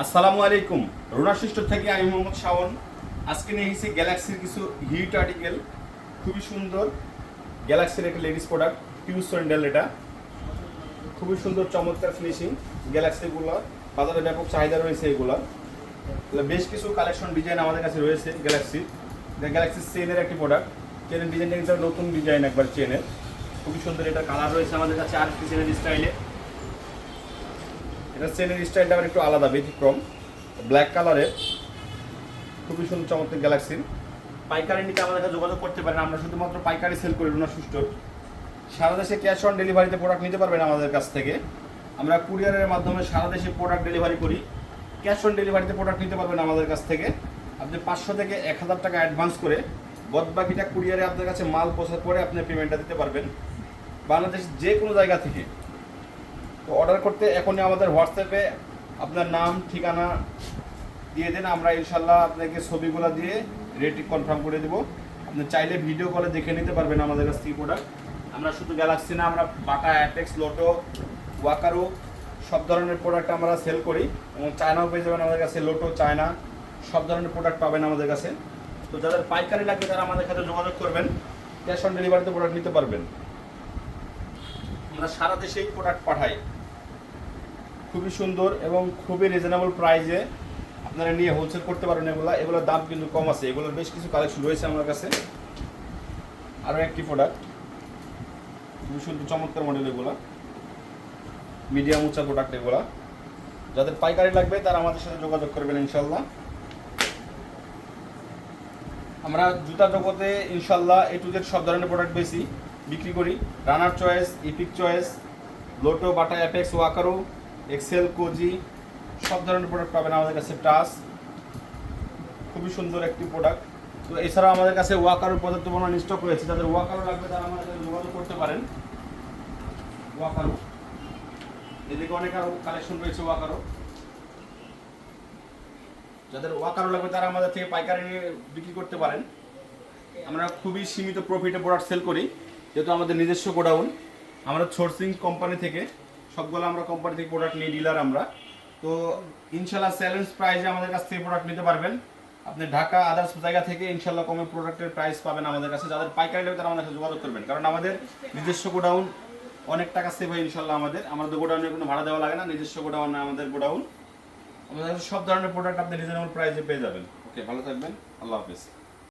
আসসালামু আলাইকুম। রোনা সিস্টার থেকে আমি মোহাম্মদ শাওন। আজকে নিয়ে এসেছি গ্যালাক্সির কিছু হিট আর্টিকেল খুবই সুন্দর। গ্যালাক্সির একটা লেডিস প্রোডাক্ট পিউস স্যান্ডেল এটা। খুবই সুন্দর, চমৎকার ফিনিশিং গ্যালাক্সিগুলো বাজারে ব্যাপক চাহিদা রয়েছে এগুলো। বেশ কিছু কালেকশন ডিজাইন আমাদের কাছে রয়েছে গ্যালাক্সির গ্যালাক্সি চেনের একটি প্রোডাক্ট চেনের ডিজাইনটা নতুন ডিজাইন একবার চেনের খুবই সুন্দর এটা কালার রয়েছে আমাদের কাছে আর চেনের স্টাইলে চেনের স্টাইলটা আবার একটু আলাদা, ব্যতিক্রম। ব্ল্যাক কালারের খুবই সুন্দর, চমৎকার গ্যালাক্সির পাইকারি নিতে আমাদের কাছে যোগাযোগ করতে পারেন। আমরা শুধুমাত্র পাইকারি সেল করি, রুনা সুস্টোর সারা দেশে ক্যাশ অন ডেলিভারিতে প্রোডাক্ট নিতে পারবেন আমাদের কাছ থেকে। আমরা কুরিয়ারের মাধ্যমে সারা দেশে প্রোডাক্ট ডেলিভারি করি। ক্যাশ অন ডেলিভারিতে প্রোডাক্ট নিতে পারবেন আমাদের কাছ থেকে। আপনি পাঁচশো থেকে এক হাজার টাকা অ্যাডভান্স করে বাকিটা কুরিয়ারে আপনার কাছে মাল পৌঁছার পরে আপনি পেমেন্টটা দিতে পারবেন। বাংলাদেশ যে কোনো জায়গা থেকে তো অর্ডার করতে এখনই আমাদের হোয়াটসঅ্যাপে আপনার নাম, ঠিকানা দিয়ে দেন, আমরা ইনশাল্লাহ আপনাকে ছবিগুলো দিয়ে রেট কনফার্ম করে দেবো। আপনি চাইলে ভিডিও কলে দেখে নিতে পারবেন আমাদের কাছ থেকে প্রোডাক্ট আমরা শুধু গ্যালাক্সি না, আমরা বাটা অ্যাটেক্স লোটো ওয়াকারো সব ধরনের প্রোডাক্ট আমরা সেল করি। এবং চায়নাও পেয়ে যাবেন আমাদের কাছে লোটো চায়না সব ধরনের প্রোডাক্ট পাবেন আমাদের কাছে। তো যাদের পাইকারি লাগবে তারা আমাদের সাথে যোগাযোগ করবেন ক্যাশ অন ডেলিভারিতে প্রোডাক্ট নিতে পারবেন। আমরা সারা দেশেই প্রোডাক্ট পাঠাই। খুবই সুন্দর এবং খুবই রিজনেবল প্রাইসে আপনারা নিয়ে হোলসেল করতে পারেন এগুলো। এগুলোর দাম কিন্তু কম আছে। এগুলোর বেশ কিছু কালেকশন রয়েছে আমার কাছে। আরও একটি প্রোডাক্ট খুবই সুন্দর, চমৎকার মডেল এগুলো। মিডিয়াম উঁচা প্রোডাক্ট এগুলো। যাদের পাইকারি লাগবে তারা আমাদের সাথে যোগাযোগ করবেন ইনশাল্লাহ আমরা জুতা জগতে ইনশাল্লাহ এ টু জেড সব ধরনের প্রোডাক্ট বেশি বিক্রি করি। Runner Choice Epic Choice Lotto Bata Apex Walkaroo Excel Cozy সব ধরনের প্রোডাক্ট পাবেন আমাদের কাছে। টাস খুবই সুন্দর একটি প্রোডাক্ট তো এছাড়াও আমাদের কাছে ওয়াকারো পর্যাপ্ত পরিমাণ স্টক রয়েছে। যাদের ওয়াকারো লাগবে তারা আমাদের যোগাযোগ করতে পারেন। ওয়াকারো এদিকে অনেক আরও কালেকশন রয়েছে ওয়াকারো যাদের ওয়াকারো লাগবে তারা আমাদের থেকে পাইকারি নিয়ে বিক্রি করতে পারেন। আমরা খুবই সীমিত প্রফিটে প্রোডাক্ট সেল করি। যেহেতু আমাদের নিজস্ব গোডাউন, আমরা সোর্সিং কোম্পানি থেকে সবগুলো আমরা কোম্পানি থেকে প্রোডাক্ট নিই ডিলার আমরা। তো ইনশাল্লাহ চ্যালেঞ্জ প্রাইসে আমাদের কাছ থেকে প্রোডাক্ট নিতে পারবেন। আপনি ঢাকা আদার্স জায়গা থেকে ইনশাল্লাহ কমে প্রোডাক্টের প্রাইস পাবেন আমাদের কাছে। যাদের পাইকারি লাগবে তারা আমাদের যোগাযোগ করবেন। কারণ আমাদের নিজস্ব গোডাউন, অনেক টাকা সেভ হয় ইনশাল্লাহ আমাদের। আমাদের গোডাউনে কোনো ভাড়া দেওয়া লাগে না, নিজস্ব গোডাউন আমাদের গোডাউন। আমাদের সব ধরনের প্রোডাক্ট আপনি রিজনেবল প্রাইসে পেয়ে যাবেন। ওকে ভালো থাকবেন। আল্লাহ হাফিজ।